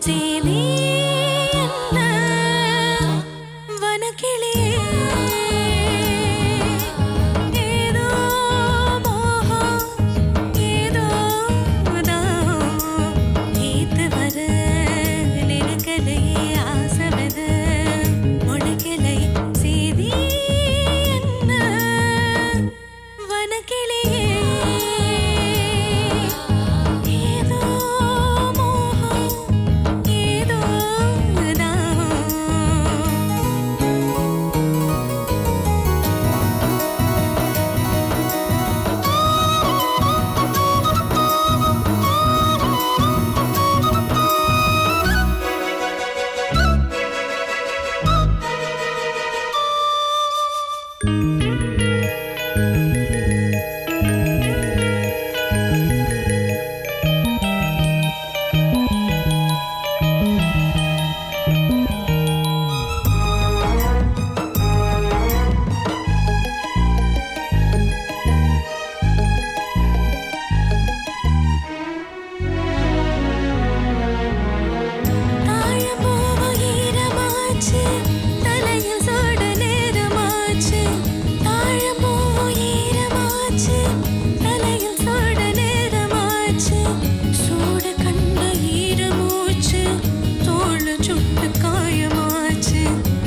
daily.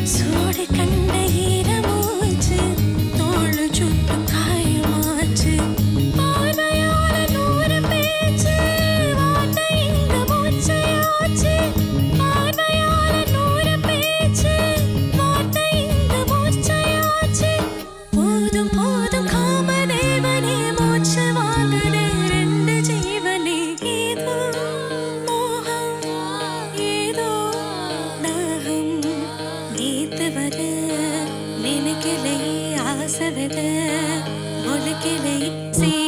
சூடு கண்டையே. நினைக்கலை ஆசை வித முளைக்கலை செய்தி